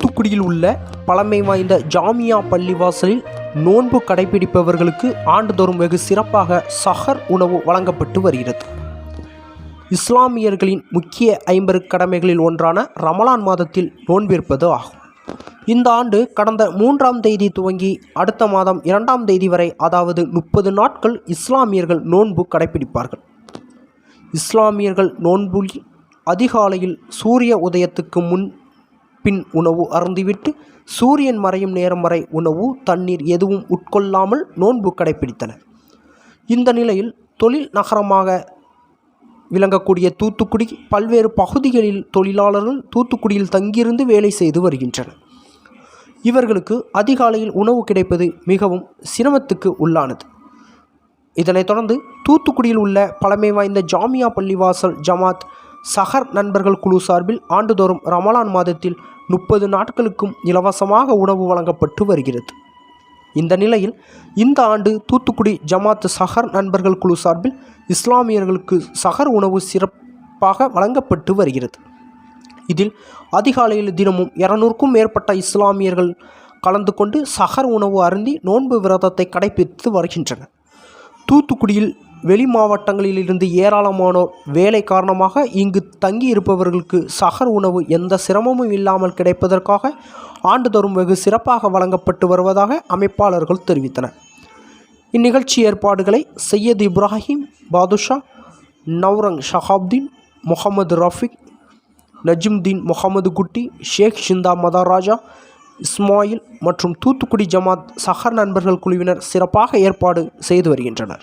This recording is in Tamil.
தூத்துக்குடியில் உள்ள பழமை வாய்ந்த ஜாமியா பள்ளிவாசலில் நோன்பு கடைபிடிப்பவர்களுக்கு ஆண்டுதோறும் வெகு சிறப்பாக சஹர் உணவு வழங்கப்பட்டு வருகிறது. இஸ்லாமியர்களின் முக்கிய ஐம்பது கடமைகளில் ஒன்றான ரமலான் மாதத்தில் நோன்பிருப்பது ஆகும். இந்த ஆண்டு கடந்த மூன்றாம் தேதி துவங்கி அடுத்த மாதம் இரண்டாம் தேதி வரை அதாவது முப்பது நாட்கள் இஸ்லாமியர்கள் நோன்பு கடைபிடிப்பார்கள். இஸ்லாமியர்கள் நோன்புல் அதிகாலையில் சூரிய உதயத்துக்கு முன் பின் உணவு அருந்திவிட்டு சூரியன் மறையும் நேரம் வரை உணவு தண்ணீர் எதுவும் உட்கொள்ளாமல் நோன்பு கடைபிடித்தனர் இந்த நிலையில் தொழில் நகரமாக விளங்கக்கூடிய தூத்துக்குடி பல்வேறு பகுதிகளில் தொழிலாளர்கள் தூத்துக்குடியில் தங்கியிருந்து வேலை செய்து வருகின்றனர். இவர்களுக்கு அதிகாலையில் உணவு கிடைப்பது மிகவும் சிரமத்துக்கு உள்ளானது. இதனைத் தொடர்ந்து தூத்துக்குடியில் உள்ள பழமை வாய்ந்த ஜாமியா பள்ளிவாசல் ஜமாத் சஹர் நண்பர்கள் குழு சார்பில் ஆண்டுதோறும் ரமலான் மாதத்தில் முப்பது நாட்களுக்கும் இலவசமாக உணவு வழங்கப்பட்டு வருகிறது. இந்த நிலையில் இந்த ஆண்டு தூத்துக்குடி ஜமாத் சஹர் நண்பர்கள் குழு சார்பில் இஸ்லாமியர்களுக்கு சஹர் உணவு சிறப்பாக வழங்கப்பட்டு வருகிறது. இதில் அதிகாலையில் தினமும் இருநூறுக்கும் மேற்பட்ட இஸ்லாமியர்கள் கலந்து கொண்டு சஹர் உணவு அருந்தி நோன்பு விரதத்தை கடைபிடித்து வருகின்றனர். தூத்துக்குடியில் வெளி மாவட்டங்களிலிருந்து ஏராளமானோர் வேலை காரணமாக இங்கு தங்கி இருப்பவர்களுக்கு சகர் உணவு எந்த சிரமமும் இல்லாமல் கிடைப்பதற்காக ஆண்டுதோறும் வெகு சிறப்பாக வழங்கப்பட்டு வருவதாக அமைப்பாளர்கள் தெரிவித்தனர். இந்நிகழ்ச்சி ஏற்பாடுகளை சையத் இப்ராஹிம் பாதுஷா நவ்ரங் ஷஹாப்தீன் முகமது ரஃபிக் நஜிம்தீன் முகமது குட்டி ஷேக் ஷிந்தா மதாராஜா இஸ்மாயில் மற்றும் தூத்துக்குடி ஜமாத் சஹர் நண்பர்கள் குழுவினர் சிறப்பாக ஏற்பாடு செய்து வருகின்றனர்.